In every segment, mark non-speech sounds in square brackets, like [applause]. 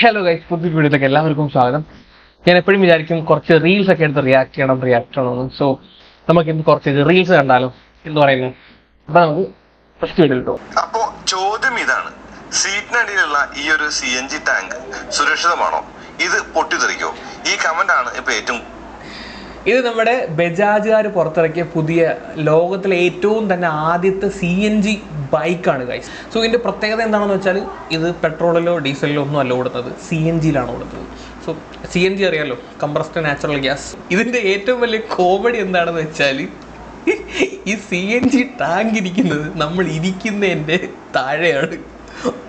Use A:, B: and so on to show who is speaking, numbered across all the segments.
A: Hello guys പുതിയ വീഡിയോയിലേക്ക് എല്ലാവർക്കും സ്വാഗതം. ഞാൻ എപ്പോഴും വിചാരിക്കും കുറച്ച് റീൽസ് ഒക്കെ എടുത്ത് റിയാക്ട് ചെയ്യണം റിയാക്ട് ചെയ്യണമെന്ന് സോ നമുക്ക് ഇന്ന് കുറച്ച് റീൽസ് കണ്ടാലോ? എന്ന് പറയുന്നു? അപ്പൊ നമുക്ക് ഫസ്റ്റ് വീഡിയോ കിട്ടും
B: അപ്പോ ചോദ്യം ഇതാണ്. സീറ്റിനടിയിലുള്ള ഈ ഒരു സി എൻ ജി ടാങ്ക് സുരക്ഷിതമാണോ? ഇത് പൊട്ടിത്തെറിക്കോ ഈ കമന്റ് ആണ് ഇപ്പൊ ഏറ്റവും
A: ഇത് നമ്മുടെ ബജാജുകാർ പുറത്തിറക്കിയ പുതിയ ലോകത്തിലെ ഏറ്റവും തന്നെ ആദ്യത്തെ സി എൻ ജി ബൈക്കാണ് ഗൈസ് സോ ഇതിന്റെ പ്രത്യേകത എന്താണെന്ന് വെച്ചാൽ ഇത് പെട്രോളിലോ ഡീസലിലോ ഒന്നും അല്ല ഓടുന്നത്. സി എൻ ജിയിലാണ് ഓടുന്നത്. സോ സി എൻ ജി അറിയാലോ കംപ്രസ്ഡ് നാച്ചുറൽ ഗ്യാസ്. ഇതിന്റെ ഏറ്റവും വലിയ കോമഡി എന്താണെന്ന് വെച്ചാൽ ഈ സി എൻ ജി ടാങ്ക് ഇരിക്കുന്നത് നമ്മൾ ഇരിക്കുന്നതിന്റെ താഴെയാണ്.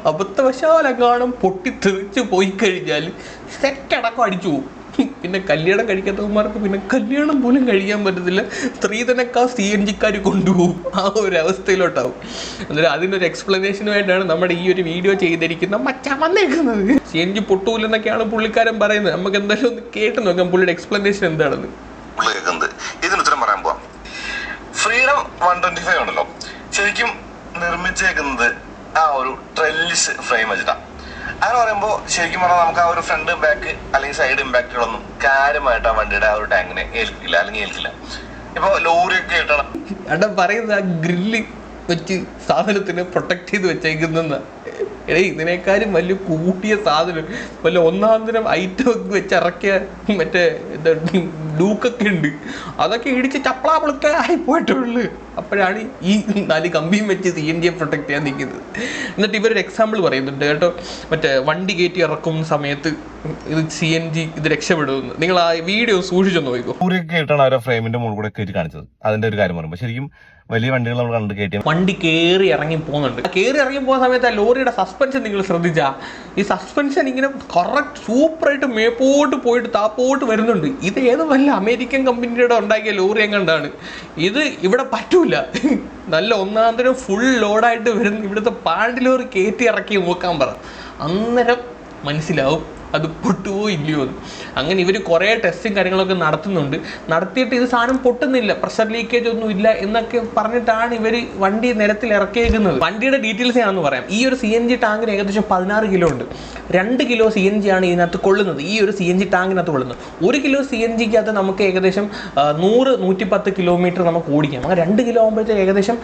A: പൊട്ടി പൊട്ടിത്തെറിച്ച് പോയി കഴിഞ്ഞാൽ സെറ്റ് അടക്കം അടിച്ചു പോകും. പിന്നെ കല്യാണം കഴിക്കാത്തവന്മാർക്ക് പിന്നെ കല്യാണം പോലും കഴിക്കാൻ പറ്റത്തില്ല. സ്ത്രീധനക്കാർ സി എൻ ജിക്കാർ കൊണ്ടുപോകും. ആ ഒരു അവസ്ഥയിലോട്ടാവും. അന്നേരം അതിനൊരു എക്സ്പ്ലനേഷനുമായിട്ടാണ് നമ്മുടെ ഈ ഒരു വീഡിയോ ചെയ്തിരിക്കുന്ന മച്ച വന്നേക്കുന്നത്. സി എൻ ജി പൊട്ടൂലെന്നൊക്കെയാണ് പുള്ളിക്കാരൻ പറയുന്നത്. നമുക്ക് എന്തായാലും ഒന്ന് കേട്ട് നോക്കാം പുള്ളിയുടെ എക്സ്പ്ലനേഷൻ എന്താണെന്ന്.
B: ഉത്തരം പറയാൻ ഫ്രീഡം വൺ ട്വന്റി ഫൈവ് ഉണ്ടല്ലോ ശരിക്കും നിർമ്മിച്ചേക്കുന്നത് ആ ഒരു ട്രെല്ലിസ് ഫ്രെയിം വെച്ചിട്ടാണ് അങ്ങനെ പറയുമ്പോൾ ശരിക്കും പറഞ്ഞാൽ നമുക്ക് ആ ഒരു ഫ്രണ്ട് ബാക്ക് അല്ലെങ്കിൽ സൈഡ് ഇമ്പാക്റ്റുകളൊന്നും കാര്യമായിട്ട് ആ വണ്ടിയുടെ ആ ഒരു ടാങ്കിനെ ഏൽക്കില്ല അല്ലെങ്കിൽ ഏൽക്കില്ല ഇപ്പൊ ലോറിയൊക്കെ ഇട്ടണം
A: പറയുന്ന പറയുന്നത് ആ ഗ്രില്ല് വെച്ച് സാധനത്തിന് പ്രൊട്ടക്ട് ചെയ്ത് വെച്ചേക്കുന്ന എടേ ഇതിനേക്കാളും വലിയ കൂട്ടിയ സാധനം. വല്ല ഒന്നാം തരം ഐറ്റം ഒക്കെ വെച്ച് ഇറക്കിയ മറ്റേ ഡൂക്കൊക്കെ ഉണ്ട്. അതൊക്കെ ഇടിച്ച് ചപ്പളാ പൊളുക്ക ആയി പോയിട്ടുള്ളു അപ്പോഴാണ് ഈ നാല് കമ്പിയും വെച്ച് സി എൻ ജിയെ പ്രൊട്ടക്ട് ചെയ്യാൻ നിൽക്കുന്നത്. എന്നിട്ട് ഇവരൊരു എക്സാമ്പിൾ പറയുന്നുണ്ട് കേട്ടോ. മറ്റേ വണ്ടി കയറ്റി ഇറക്കുന്ന സമയത്ത് ഇത് സി എൻ ജി ഇത് രക്ഷപ്പെടുമെന്ന് നിങ്ങൾ ആ വീഡിയോ സൂക്ഷിച്ചു നോക്കൂ
B: ഇട്ടാണ് അവരുടെ ഫ്രെയിമിന്റെ മുകളിൽ കൂടെ കയറ്റി കാണിച്ചത്. അതിന്റെ ഒരു കാര്യം പറയുമ്പോൾ ശരിക്കും വലിയ വണ്ടികൾ നമ്മൾ കണ്ട് കയറ്റി
A: വണ്ടി കയറി ഇറങ്ങി പോകുന്നുണ്ട്. കയറി ഇറങ്ങി പോകുന്ന സമയത്ത് ആ ലോറിയുടെ സസ്പെൻഷൻ നിങ്ങൾ ശ്രദ്ധിച്ചാ. ഈ സസ്പെൻഷൻ ഇങ്ങനെ കറക്റ്റ് സൂപ്പറായിട്ട് മേപ്പോട്ട് പോയിട്ട് താപ്പോട്ട് വരുന്നുണ്ട്. ഇത് ഏത് വല്ല അമേരിക്കൻ കമ്പനിയുടെ ഉണ്ടാക്കിയ ലോറി എങ്ങാണ്ടാണ് ഇത് ഇവിടെ പറ്റൂല. നല്ല ഒന്നാം തരം ഫുൾ ലോഡായിട്ട് വരുന്ന ഇവിടുത്തെ പാണ്ടി ലോറി കയറ്റി ഇറക്കി നോക്കാൻ പറ. അന്നേരം മനസ്സിലാവും അത് പൊട്ടുവോ ഇല്ലയോ എന്ന്. അങ്ങനെ ഇവർ കുറേ ടെസ്റ്റും കാര്യങ്ങളൊക്കെ നടത്തുന്നുണ്ട്. നടത്തിയിട്ട് ഇത് സാധനം പൊട്ടുന്നില്ല. പ്രഷർ ലീക്കേജ് ഒന്നും ഇല്ല എന്നൊക്കെ പറഞ്ഞിട്ടാണ് ഇവർ വണ്ടി നിരത്തിൽ ഇറക്കിയേക്കുന്നത്. വണ്ടിയുടെ ഡീറ്റെയിൽസ് ഞാനൊന്ന് പറയാം. ഈ ഒരു സി എൻ ജി ടാങ്കിന് ഏകദേശം പതിനാറ് കിലോ ഉണ്ട്. രണ്ട് കിലോ സി എൻ ജി ആണ് ഇതിനകത്ത് കൊള്ളുന്നത്. ഈ ഒരു സി എൻ ജി ടാങ്കിനകത്ത് കൊള്ളുന്നത്. ഒരു കിലോ സി എൻ ജിക്കകത്ത് നമുക്ക് ഏകദേശം നൂറ് നൂറ്റി പത്ത് കിലോമീറ്റർ നമുക്ക് ഓടിക്കാം. അങ്ങനെ രണ്ട് കിലോ ആകുമ്പോഴത്തേക്ക് ഏകദേശം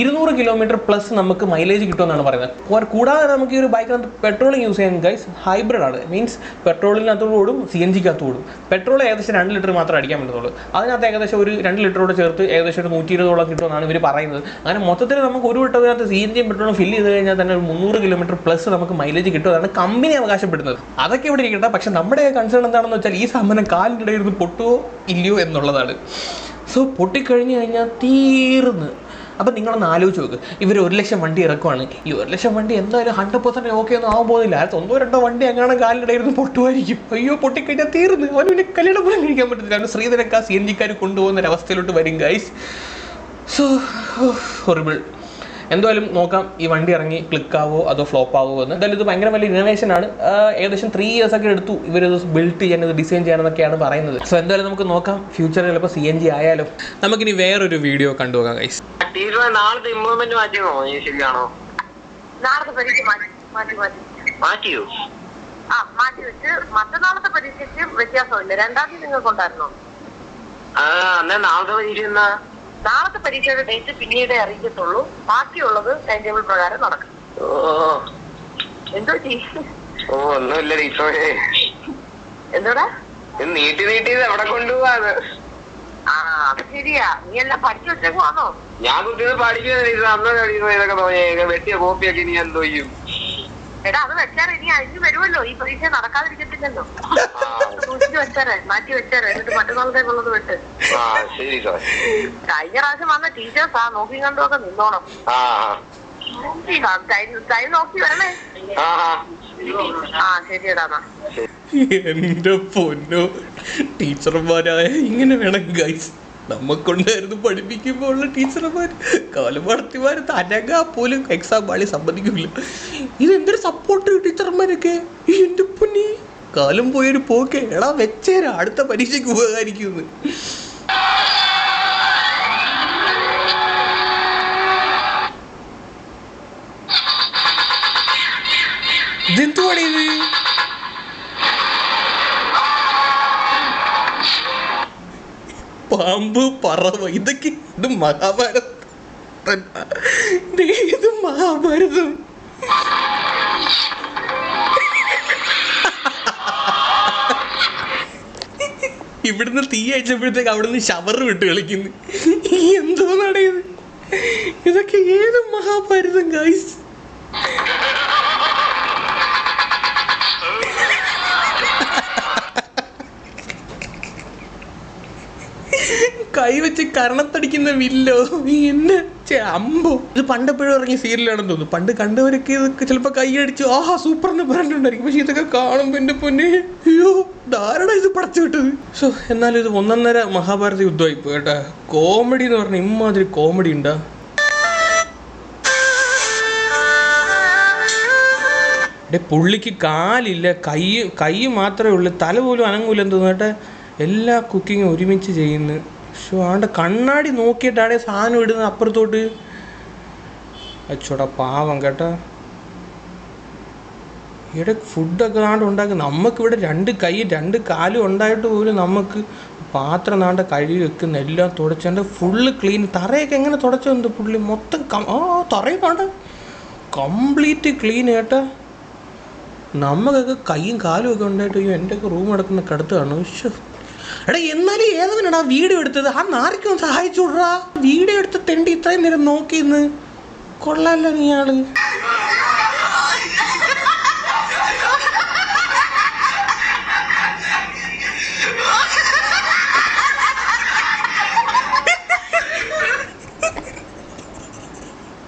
A: ഇരുന്നൂറ് കിലോമീറ്റർ പ്ലസ് നമുക്ക് മൈലേജ് കിട്ടുമെന്നാണ് പറയുന്നത്. കൂടാതെ നമുക്ക് ഈ ഒരു ബൈക്കിനകത്ത് പെട്രോളിങ് യൂസ് ചെയ്യാൻ ഗൈസ് ഹൈബ്രിഡ് ആണ്. മീൻസ് പെട്രോളിനകത്തോടും സി എൻ ജിക്കകത്ത് ഓടും പെട്രോൾ ഏകദേശം രണ്ട് ലിറ്റർ മാത്രമേ അടിക്കാൻ പറ്റത്തുള്ളൂ. അതിനകത്ത് ഏകദേശം ഒരു രണ്ട് ലിറ്ററോട് ചേർത്ത് ഏകദേശം ഒരു നൂറ്റി ഇരുപതോളം കിട്ടുമെന്നാണ് ഇവർ പറയുന്നത്. അങ്ങനെ മൊത്തത്തിൽ നമുക്ക് ഒരു വിട്ടതിനകത്ത് സി എൻ ജിയും പെട്രോളും ഫില്ല് ചെയ്ത് കഴിഞ്ഞാൽ തന്നെ ഒരു മുന്നൂറ് കിലോമീറ്റർ പ്ലസ് നമുക്ക് മൈലേജ് കിട്ടും. അതാണ് കമ്പനി അവകാശപ്പെടുന്നത്. അതൊക്കെ ഇവിടെ ഇരിക്കട്ടെ. പക്ഷെ നമ്മുടെ കൺസേൺ എന്താണെന്ന് വെച്ചാൽ ഈ സാധനം കാലിന്റെ ഇടയിൽ പൊട്ടുവോ? ഇല്ലയോ എന്നുള്ളതാണ്. സോ പൊട്ടിക്കഴിഞ്ഞു കഴിഞ്ഞാൽ തീർന്ന്. അപ്പം നിങ്ങളൊന്ന് ആലോചിച്ച് നോക്ക്. ഇവർ ഒരു ലക്ഷം വണ്ടി ഇറക്കുവാണ്. ഈ ഒരു ലക്ഷം വണ്ടി എന്തായാലും ഹൺഡ്രഡ് പെർസെന്റ് ഓക്കെ ഒന്നും ആകാൻ പോകുന്നില്ല. അത് ഒന്നോ രണ്ടോ വണ്ടി അങ്ങനെ കാലിനിടയിൽ നിന്ന് പൊട്ടുമായിരിക്കും. അയ്യോ പൊട്ടിക്കഴിഞ്ഞാൽ തീർന്ന്. അവന് പിന്നെ കല്യാണം പോലും കഴിക്കാൻ പറ്റത്തില്ല. അവന് ശ്രീധരക്കാ സി എൻ ജിക്കാർ കൊണ്ടുപോകുന്ന ഒരു അവസ്ഥയിലോട്ട് വരും ഗൈസ് സോ ഹൊറിബിൾ എന്തായാലും നോക്കാം ഈ വണ്ടി ഇറങ്ങി ക്ലിക്ക് ആവോ അതോ ഫ്ലോപ്പ് ആവോ എന്ന്. എന്തായാലും ഇത് ഭയങ്കര വലിയ ഇന്നോവേഷൻ ആണ്. ഏകദേശം ത്രീ ഇയേഴ്സ് ഒക്കെ എടുത്തു ഇവരിത് ബിൽഡ് ചെയ്യാൻ ഇത് ഡിസൈൻ ചെയ്യാനെന്നൊക്കെയാണ് പറയുന്നത്. സോ എന്തായാലും നമുക്ക് നോക്കാം ഫ്യൂച്ചറിൽ ചിലപ്പോൾ സി എൻ ജി ആയാലും. നമുക്കിനി വേറൊരു വീഡിയോ കണ്ടുപോകാം ഗൈസ്
C: ടീച്ചർ നാളത്തെ ഇമ്പ്രൂവ്മെന്റ് മാറ്റിയാണോ നീ ശരിയാണോ?
D: നാളത്തെ പരീക്ഷ മാറ്റി മാറ്റി മാറ്റി.
C: മാറ്റിയോ?
D: ആ മാറ്റി വെച്ച് മറ്റന്നാളത്തെ പരീക്ഷയ്ക്ക് വ്യത്യാസമില്ല. രണ്ടാം തീയതി നിങ്ങൾക്കുണ്ടായിരുന്നോ?
C: ആ എന്നാ നാളത്തെ പരീക്ഷ എന്നാ?
D: നാളത്തെ പരീക്ഷയുടെ ഡേറ്റ് പിന്നീട് അറിയിക്കത്തുള്ളൂ ബാക്കിയുള്ളത് ടൈം ടേബിൾ പ്രകാരം നടക്കും. എന്തോ
C: ഓ ഒന്നുമില്ല ടീച്ചറേ.
D: എന്തോടാ?
C: നീട്ടി നീട്ടി എവിടെ കൊണ്ടുപോവാന്ന്
D: ആ അത് ശരിയാ. നീ എല്ലാം പഠിച്ചു വെച്ചേക്കുവാന്നോ
C: ഞാൻ കുട്ടികൾ പഠിക്കുന്ന ടീച്ചർ അന്ന് ടീച്ചർ ഇതൊക്കെ തോന്നിയ വെട്ടിയ കോപ്പിയൊക്കെ ഇനി എന്തോ ചെയ്യും?
D: എടാ അത് വെച്ചാറ് ഇനി അഴിഞ്ഞു വരുമല്ലോ. ഈ പരീക്ഷ നടക്കാതിരിക്കത്തില്ലല്ലോ.
C: ആ,
D: സൂക്ഷിച്ച് വെച്ചാറേ മാറ്റി വെച്ചാറ് എന്നിട്ട് മറ്റന്നാളത്തേക്കുള്ളത് വിട്ട്.
C: ആ ശരി സാർ.
D: കഴിഞ്ഞ പ്രാവശ്യം വന്ന ടീച്ചേഴ്സാ നോക്കി കണ്ടുമൊക്കെ നിന്നോണം.
C: ആ
D: ആ, ടൈം നോക്കി വരണേ.
C: ആ ആ.
D: ആ ശരിയടാ
A: എന്റെ പൊന്നോ. ടീച്ചർമാരായ ഇങ്ങനെ വേണം ഗൈസ് നമുക്കുണ്ടായിരുന്നു പഠിപ്പിക്കുമ്പോൾ ഉള്ള ടീച്ചർമാർ കാലമാടത്തിമാർ തനക പോലും എക്സാം പാളി സമ്മതിക്കില്ല ഇതെന്തൊരു സപ്പോർട്ട് ടീച്ചർമാരൊക്കെ? എന്റെ പൊന്നി. കാലം പോയൊരു പോക്കെ എടാ വെച്ചേരാ. അടുത്ത പരീക്ഷയ്ക്ക് ഉപകാരിക്കുമെന്ന് പാമ്പ് പറവ ഇതൊക്കെ ഇത് മഹാഭാരതം. ഇത് മഹാഭാരതം. ഇവിടുന്ന് തീ അയച്ചപ്പോഴത്തേക്ക് അവിടുന്ന് ഷവർ വിട്ട് കളിക്കുന്നു. എന്തോ ഇത്? ഇതൊക്കെ ഏത് മഹാഭാരതം ഗൈസ് കൈവച്ച് കരണത്തടിക്കുന്ന വില്ലോ. എന്നെ ഛെ, അമ്പോ. ഇത് പണ്ടെപ്പോഴും ഇറങ്ങിയ സീരിയലാണെന്ന് തോന്നുന്നു. പണ്ട് കണ്ടവരൊക്കെ ഇതൊക്കെ ചിലപ്പോൾ കൈയടിച്ച് ആഹാ സൂപ്പർ എന്ന് പറഞ്ഞിട്ടുണ്ടായിരിക്കും. പക്ഷെ ഇതൊക്കെ കാണുമ്പോൾ എന്റെ പൊന്നെ അയ്യോ ധാരണ ഇത് പടച്ചു വിട്ടത്? സോ എന്നാലും ഇത് ഒന്നൊന്നര മഹാഭാരത യുദ്ധമായി കേട്ടാ. കോമഡി എന്ന് പറഞ്ഞാൽ ഇമ്മാതിരി കോമഡി ഉണ്ടാ. പുള്ളിക്ക് കാലില്ല. കൈ കൈ മാത്രമേ ഉള്ളൂ. തല പോലും അനങ്ങൂല തോന്നട്ടെ എല്ലാ കുക്കിങ്ങും ഒരുമിച്ച് ചെയ്യുന്നു ഷോ ആണ്ട് കണ്ണാടി നോക്കിയിട്ടാണ് സാധനം ഇടുന്നത് അപ്പുറത്തോട്ട്. അച്ചോടാ പാവം കേട്ടോ. ഇവിടെ ഫുഡൊക്കെ നാണ്ട് ഉണ്ടാക്കി. നമുക്കിവിടെ രണ്ട് കൈ രണ്ട് കാലും ഉണ്ടായിട്ട് പോലും നമുക്ക് പാത്രം നാണ്ട കഴുകി വെക്കുന്ന എല്ലാം തുടച്ചെന്റെ ഫുള്ള് ക്ലീൻ തറയൊക്കെ എങ്ങനെ തുടച്ചുണ്ട് പുള്ളി? മൊത്തം ആ തറയും വേണ്ട കംപ്ലീറ്റ് ക്ലീൻ കേട്ടാ. നമുക്കൊക്കെ കൈയും കാലും ഒക്കെ ഉണ്ടായിട്ട് അയ്യോ എന്റെ ഒക്കെ റൂം കിടക്കുന്ന കടുത്താണ് ഉശ്ശോ. എടാ എന്നാലും ഏതവനാടാ വീഡിയോ എടുത്തത്? ആ നാരിക്കും സഹായിച്ചു വീഡിയോ എടുത്ത് തെണ്ടി ഇത്രയും നേരം നോക്കിയെന്ന്. കൊള്ളാലോ നീ ആൾ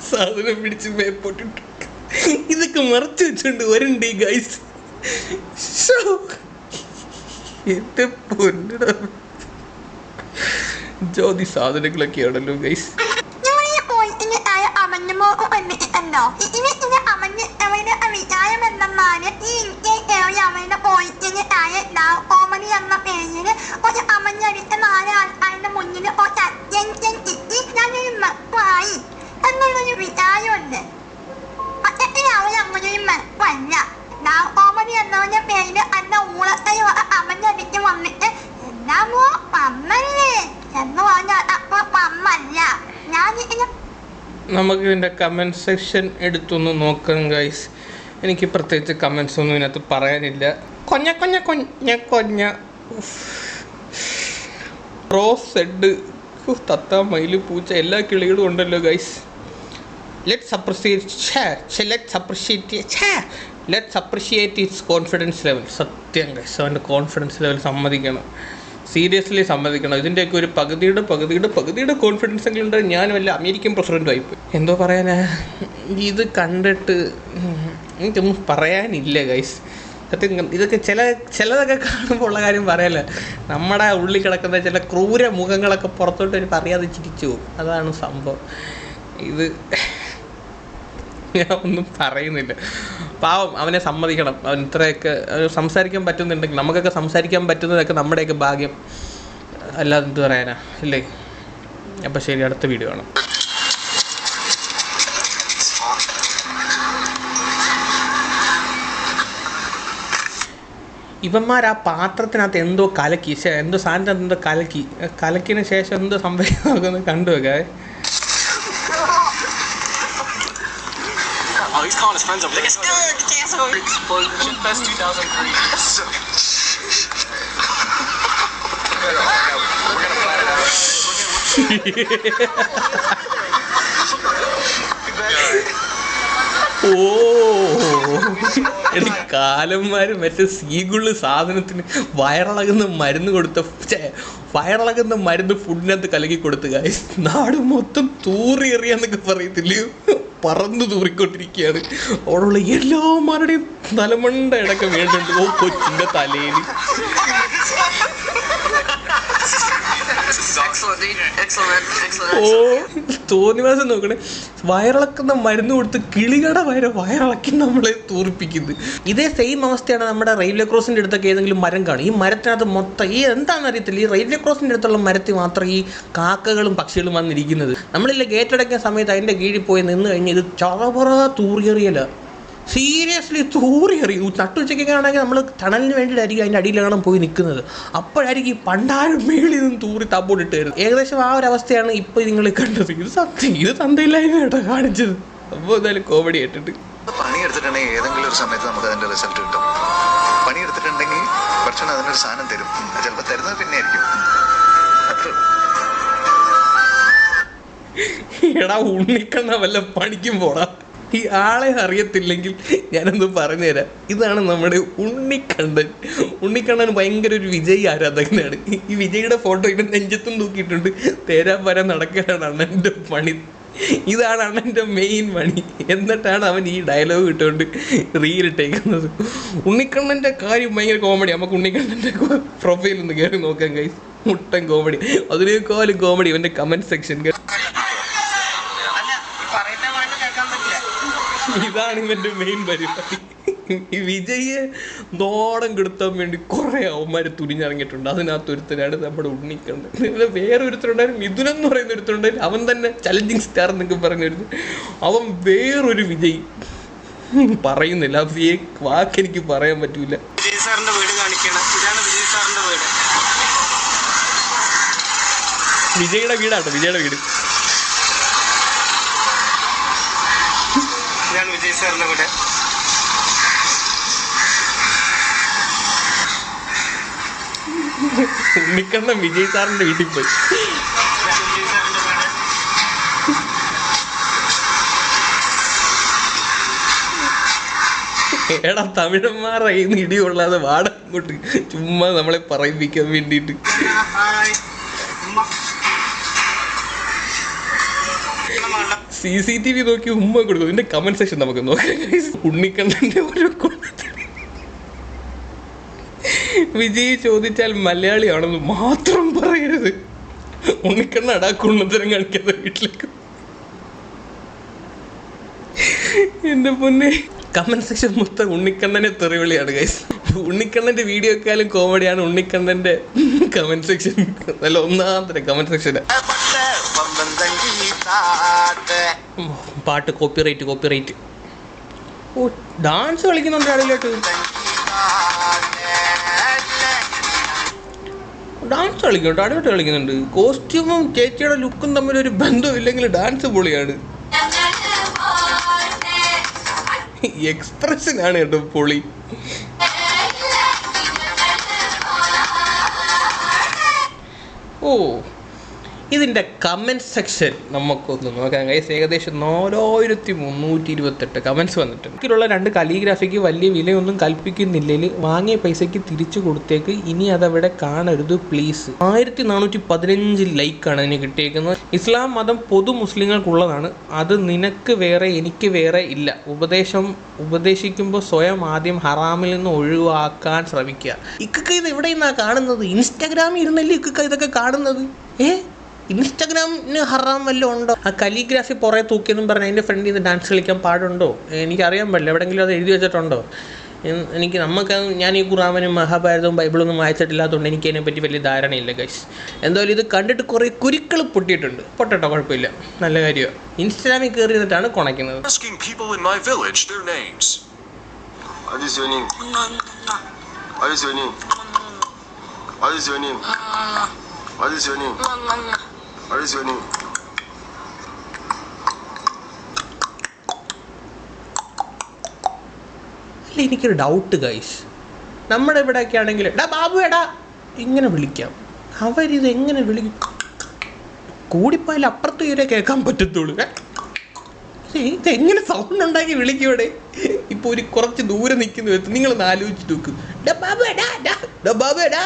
A: സാധനം പിടിച്ച് മേപ്പോട്ടിട്ട്. ഇതൊക്കെ മറച്ചു വെച്ചുകൊണ്ട് വരണ്ടേ ഗൈസ് എന്റെ പൊന്നിട. ജ്യോതി സാധനങ്ങളൊക്കെയാണല്ലോ ഗൈസ്
E: എന്നുള്ളൊരു കോമഡി എന്നവന്റെ പേരിൽ അന്ന അവന്റെ അടുത്ത് വന്നിട്ട് എന്താമോ പമ്മല്ലേ എന്ന് പറഞ്ഞ അപ്പൊ പമ്മല്ല ഞാൻ
A: നമുക്ക് ഇതിന്റെ കമന്റ് സെക്ഷൻ എടുത്തൊന്ന് നോക്കാം ഗൈസ് എനിക്ക് പ്രത്യേകിച്ച് കമൻസ് ഒന്നും ഇതിനകത്ത് പറയാനില്ല. കൊഞ്ഞ കൊഞ്ഞ കൊഞ്ഞ കൊഞ്ഞ. റോസ് സെഡ് തത്ത മയിൽ പൂച്ച എല്ലാ കിളികളും ഉണ്ടല്ലോ guys let's let let's appreciate let's appreciate it's confidence level സത്യം ഗൈസ് അവന്റെ കോൺഫിഡൻസ് ലെവൽ സമ്മതിക്കണം. സീരിയസ്ലി സമ്മതിക്കണം. ഇതിന്റെയൊക്കെ ഒരു പകുതിയുടെ പകുതിയുടെ പകുതിയുടെ കോൺഫിഡൻസ് എങ്കിലും ഉണ്ട് ഞാൻ വല്ല അമേരിക്കൻ പ്രസിഡന്റ് പോയി എന്തോ പറയാനാ? ഇത് കണ്ടിട്ട് എനിക്കൊന്നും പറയാനില്ല ഗൈസ് സത്യം ഇതൊക്കെ ചില ചിലതൊക്കെ കാണുമ്പോൾ ഉള്ള കാര്യം പറയല്ല. നമ്മുടെ ഉള്ളിൽ കിടക്കുന്ന ചില ക്രൂര മുഖങ്ങളൊക്കെ പുറത്തോട്ട് ഒരു പറയാതെ ചിരിച്ചു പോകും. അതാണ് സംഭവം. ഇത് ഞാൻ ഒന്നും പറയുന്നില്ല. പാവം അവനെ സമ്മതിക്കണം. അവൻ ഇത്രയൊക്കെ സംസാരിക്കാൻ പറ്റുന്നുണ്ടെങ്കിൽ നമുക്കൊക്കെ സംസാരിക്കാൻ പറ്റുന്നതൊക്കെ നമ്മുടെയൊക്കെ ഭാഗ്യം. അല്ലാതെ എന്ത് പറയാനാ? ഇല്ലേ? അപ്പം ശരി അടുത്ത വീഡിയോ കാണാം. ഇവന്മാർ ആ പാത്രത്തിനകത്ത് എന്തോ കലക്കി എന്തോ സാധനത്തിനകത്ത് എന്തോ കലക്കി. കലക്കിന് ശേഷം എന്തോ സംഭവിക്കുന്നതൊക്കെ കണ്ടു വെക്കേ
F: Jake's calling his friends over. Look, it's still in the castle. Explosion Fest [laughs] 2003.
A: We're gonna plan it out. [laughs] [laughs] ഓ. കാലന്മാര് മറ്റേ സീഗുള്ള് സാധനത്തിന് വയറിളകുന്ന മരുന്ന് കൊടുത്ത വയറിളകുന്ന മരുന്ന് ഫുഡിനകത്ത് കലക്കി കൊടുത്ത് guys. നാട് മൊത്തം തൂറി എറിയാന്നൊക്കെ പറയത്തില്ലയോ പറന്നു തൂറിക്കൊണ്ടിരിക്കുകയാണ് അവിടെയുള്ള എല്ലാമാരുടെയും തലമണ്ട ഇടക്കം വീണ്ടുണ്ട് ഓ കൊച്ചിന്റെ തലയിൽ ഓ തോന്നിവാസം നോക്കണേ. വയറിളക്കുന്ന മരുന്ന് കൊടുത്ത് കിളികട വരെ വയറിളക്കി നമ്മളെ തൂറിപ്പിക്കുന്നത് ഇതേ സെയിം അവസ്ഥയാണ് നമ്മുടെ റെയിൽവേ ക്രോസിന്റെ അടുത്തൊക്കെ ഏതെങ്കിലും മരം കാണും. ഈ മരത്തിനകത്ത് മൊത്തം ഈ എന്താണെന്ന് അറിയത്തില്ല. ഈ റെയിൽവേ ക്രോസിന്റെ അടുത്തുള്ള മരത്തിൽ മാത്രം ഈ കാക്കകളും പക്ഷികളും വന്നിരിക്കുന്നത്. നമ്മളില്ല ഗേറ്റ് അടയ്ക്കുന്ന സമയത്ത് അതിന്റെ കീഴിൽ പോയി നിന്ന് കഴിഞ്ഞ് ഇത് ചറപറ തൂറിയെറിയല സീരിയസ്ലി തൂറി എറിയും നട്ടുച്ചയ്ക്കൊക്കെ ആണെങ്കിൽ നമ്മൾ തണലിന് വേണ്ടിയിട്ടായിരിക്കും അതിന്റെ അടിയിലാണ് പോയി നിൽക്കുന്നത്. അപ്പോഴായിരിക്കും ഈ പണ്ടാരം മേളിൽ നിന്ന് തൂറി തപ്പോട്ടിട്ട് വരുന്നത്. ഏകദേശം ആ ഒരു അവസ്ഥയാണ് ഇപ്പോൾ നിങ്ങൾ കണ്ടത്. ഇത് സത്യം ഇത് തന്തയില്ലായ്മ കേട്ടോ കാണിച്ചത്. അപ്പോൾ എന്തായാലും കോമഡി ആയിട്ടുണ്ട്.
G: പണിയെടുത്തിട്ടുണ്ടെങ്കിൽ ഏതെങ്കിലും ഒരു സമയത്ത് നമുക്ക് അതിന്റെ റിസൾട്ട് കിട്ടും. പണിയെടുത്തിട്ടുണ്ടെങ്കിൽ ഭക്ഷണം അതിനൊരു സാധനം തരും. ചിലപ്പോൾ തരുന്നത് പിന്നെ ആയിരിക്കും.
A: എടാ ഉണ്ണിക്കണ്ണ വല്ല പണിക്കും പോടാ. ഈ ആളെ അറിയത്തില്ലെങ്കിൽ ഞാനൊന്ന് പറഞ്ഞുതരാം. ഇതാണ് നമ്മുടെ ഉണ്ണിക്കണ്ണൻ. ഉണ്ണിക്കണ്ണൻ ഭയങ്കര ഒരു വിജയ് ആരാധകനാണ്. ഈ വിജയുടെ ഫോട്ടോ ഇവൻ നെഞ്ചത്തും തൂക്കിയിട്ടുണ്ട്. വരാൻ നടക്കാനാണ് അണ്ണന്റെ പണി. ഇതാണ് അണ്ണന്റെ മെയിൻ പണി. എന്നിട്ടാണ് അവൻ ഈ ഡയലോഗ് ഇട്ടുകൊണ്ട് റീൽ ഇട്ടേക്കുന്നത്. ഉണ്ണിക്കണ്ണന്റെ കാര്യം ഭയങ്കര കോമഡി നമുക്ക് ഉണ്ണിക്കണ്ണന്റെ പ്രൊഫൈൽ ഒന്ന് കയറി നോക്കാം കൈ മുട്ടൻ കോമഡി അതിനേക്കാളും കോമഡി ഇവന്റെ കമന്റ് സെക്ഷൻ ഇതാണ് ഇവന്റെ മെയിൻ പരിപാടി. ഈ വിജയെ നോടം കെടുത്താൻ വേണ്ടി കുറെ അവന്മാര് തുനിഞ്ഞിറങ്ങിയിട്ടുണ്ട്. അതിനകത്ത് ഒരുത്തനാണ് നമ്മുടെ ഉണ്ണിക്കണ്ട് പിന്നെ വേറെ ഒരുത്തരുണ്ടായിരുന്നു മിഥുനം എന്ന് പറയുന്ന ഒരുത്തരുണ്ടായിരുന്നു. അവൻ തന്നെ ചലഞ്ചിങ് സ്റ്റാർ എന്നൊക്കെ പറഞ്ഞിരുന്നു അവൻ വേറൊരു വിജയ്. പറയുന്നില്ല. വാക്ക് എനിക്ക് പറയാൻ പറ്റൂല.
F: വിജയ് സാറിന്റെ വീട് കാണിക്കണം. ഇതാണ് വിജയ് സാറിന്റെ വീട്.
A: വിജയുടെ വീടാട്ടോ. വിജയുടെ വീട്.
F: ഇതാണ് ഇവിടെ
A: ഉണ്ണിക്കണ്ണൻ വിജയ് സാറിന്റെ വീട്ടിൽ പോയി. എടാ തമിഴന്മാരുടെ കയ്യിൽ നിന്ന് ഇടികൊള്ളാതെ വാട ഇങ്ങോട്ട് ചുമ്മാ നമ്മളെ പറയിപ്പിക്കാൻ വേണ്ടിയിട്ട്. സി സി ടി വി നോക്കി ഉമ്മ കൊടുക്കും. ഇതിന്റെ കമന്റ് സെക്ഷൻ നമുക്ക് നോക്കാം. ഉണ്ണിക്കണ്ണന്റെ ഒരു വിജയ് ചോദിച്ചാൽ മലയാളിയാണെന്ന് മാത്രം പറയരുത്. ഉണ്ണിക്കണ്ണടാ കുണ്ണത്തരം കാണിക്കാതെ വീട്ടിലേക്ക്. എന്റെ പൊന്നെ. കമന്റ് സെക്ഷൻ മൊത്തം ഉണ്ണിക്കണ്ണനെ തെറിവിളിയാണ് ഗൈസ് ഉണ്ണിക്കണ്ണന്റെ വീഡിയോ വീഡിയോക്കാളും കോമഡിയാണ് ഉണ്ണിക്കണ്ണന്റെ കമന്റ് സെക്ഷൻ നല്ല ഒന്നാം തരം കമന്റ് സെക്ഷൻ പാട്ട് കോപ്പിറൈറ്റ് കോപ്പിറൈറ്റ്. ഓ ഡാൻസ് കളിക്കുന്നുണ്ട് ഡാൻസ് കളിക്കുന്നുണ്ട് അടിപൊളി കളിക്കുന്നുണ്ട്. കോസ്റ്റ്യൂമും ചേച്ചിയുടെ ലുക്കും തമ്മിൽ ഒരു ബന്ധമില്ലെങ്കിൽ ഡാൻസ് പൊളിയാണ്. എക്സ്പ്രഷനാണ് കേട്ടോ പൊളി. ഓ ഇതിന്റെ കമന്റ് സെക്ഷൻ നമുക്കൊന്ന് നോക്കാം ഗൈസ് ഏകദേശം നാലായിരത്തി മുന്നൂറ്റി ഇരുപത്തെട്ട് കമന്റ്സ് വന്നിട്ടുണ്ട്. ഇതിലുള്ള രണ്ട് കലിഗ്രാഫിക്ക് വലിയ വിലയൊന്നും കൽപ്പിക്കുന്നില്ലെങ്കിൽ വാങ്ങിയ പൈസയ്ക്ക് തിരിച്ചു കൊടുത്തേക്ക്. ഇനി അതവിടെ കാണരുത് പ്ലീസ് ആയിരത്തി നാനൂറ്റി പതിനഞ്ച് ലൈക്കാണ് അതിന് കിട്ടിയേക്കുന്നത്. ഇസ്ലാം മതം പൊതു മുസ്ലിങ്ങൾക്കുള്ളതാണ്. അത് നിനക്ക് വേറെ എനിക്ക് വേറെ ഇല്ല. ഉപദേശം ഉപദേശിക്കുമ്പോൾ സ്വയം ആദ്യം ഹറാമിൽ നിന്ന് ഒഴിവാക്കാൻ ശ്രമിക്കുക. ഇക്കൊക്കെ ഇത് എവിടെ നിന്നാണ് കാണുന്നത്? ഇൻസ്റ്റാഗ്രാമിൽ ഇരുന്നല്ലേ ഇക്കൊക്കെ ഇതൊക്കെ കാണുന്നത്? ഏ? ഇൻസ്റ്റാഗ്രാമിന് ഹറാം വല്ലതും ഉണ്ടോ? ആ കലിഗ്രാഫി പുറകെ തൂക്കിയെന്നും പറഞ്ഞ് അതിന്റെ ഫ്രണ്ടിൽ നിന്ന് ഡാൻസ് കളിക്കാൻ പാടുണ്ടോ? എനിക്കറിയാൻ പാടില്ല എവിടെയെങ്കിലും അത് എഴുതി വെച്ചിട്ടുണ്ടോ? എനിക്ക് നമുക്ക് ഞാൻ ഈ ഖുറാനും മഹാഭാരതവും ബൈബിളൊന്നും വായിച്ചിട്ടില്ലാത്തതുകൊണ്ട് എനിക്ക് അതിനെപ്പറ്റി വലിയ ധാരണയില്ല ഗൈസ് എന്തായാലും ഇത് കണ്ടിട്ട് കുറേ കുരുക്കൾ പൊട്ടിയിട്ടുണ്ട്. പൊട്ടട്ടോ കുഴപ്പമില്ല. നല്ല കാര്യമാണ് ഇൻസ്റ്റാഗ്രാമിൽ കയറി നിന്നിട്ടാണ് കുണയ്ക്കുന്നത്?
C: What is your name? What is your name?
A: എനിക്കൊരു ഡൗട്ട് ഗൈസ് നമ്മുടെ ഇവിടെയൊക്കെ ആണെങ്കിൽ എടാ ബാബു എടാ ഇങ്ങനെ വിളിക്കാം. അവരിത് എങ്ങനെ വിളിക്കും കൂടിപ്പോയാൽ അപ്പുറത്ത് ഇവരെ കേൾക്കാൻ പറ്റത്തുള്ളൂ? ഇത് എങ്ങനെ സൗണ്ട് ഉണ്ടാക്കി വിളിക്കൂടെ ഇപ്പൊ ഒരു കുറച്ച് ദൂരെ നിൽക്കുന്ന നിങ്ങൾ നിങ്ങളൊന്ന് ആലോചിച്ചിട്ട് നോക്കും. ഡാ ബാബു എടാ ഡാ ഡാ ബാബു എടാ.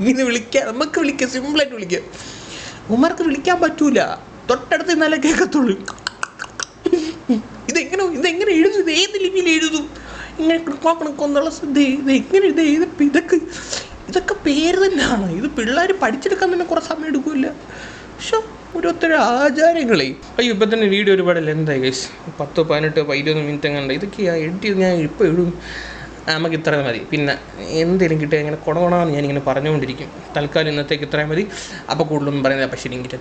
A: ഇങ്ങനെ വിളിക്കാം നമുക്ക് വിളിക്കാം സിമ്പിളായിട്ട് വിളിക്കാം. ഉമ്മർക്ക് വിളിക്കാൻ പറ്റൂല. തൊട്ടടുത്ത് നല്ല കേൾക്കത്തുള്ളൂ. ഇതെങ്ങനെ ഇതെങ്ങനെ എഴുതും? ഏത് ലിപിയിൽ എഴുതും? ഇങ്ങനെ കണക്കൊന്നുള്ള ശ്രദ്ധ ഇത് എങ്ങനെ ഇത് ഇത് ഇതൊക്കെ ഇതൊക്കെ പേര് തന്നെയാണ് ഇത് പിള്ളേർ പഠിച്ചെടുക്കാൻ തന്നെ കുറേ സമയം എടുക്കില്ല പക്ഷെ ഓരോരുത്തരുടെ ആചാരങ്ങളെ അയ്യോ ഇപ്പം തന്നെ വീഡിയോ ഒരുപാട് ലെന്തായി ഗൈസ് പത്ത് പതിനെട്ട് ഇരുപത് മിനിറ്റ് എങ്ങാണ്ട് ഇതൊക്കെയാണ് എഡിറ്റ് ചെയ്ത് ഞാൻ ഇപ്പോൾ ആ, നമുക്ക് ഇത്ര മതി. പിന്നെ എന്തെങ്കിലും കിട്ടിയാൽ ഇങ്ങനെ കുണകുണമെന്ന് ഞാനിങ്ങനെ പറഞ്ഞുകൊണ്ടിരിക്കും. തൽക്കാലം ഇന്നത്തേക്ക് ഇത്രയും മതി. അപ്പോൾ കൂടുതലൊന്നും പറയുന്നില്ല. പക്ഷേ എനിക്ക്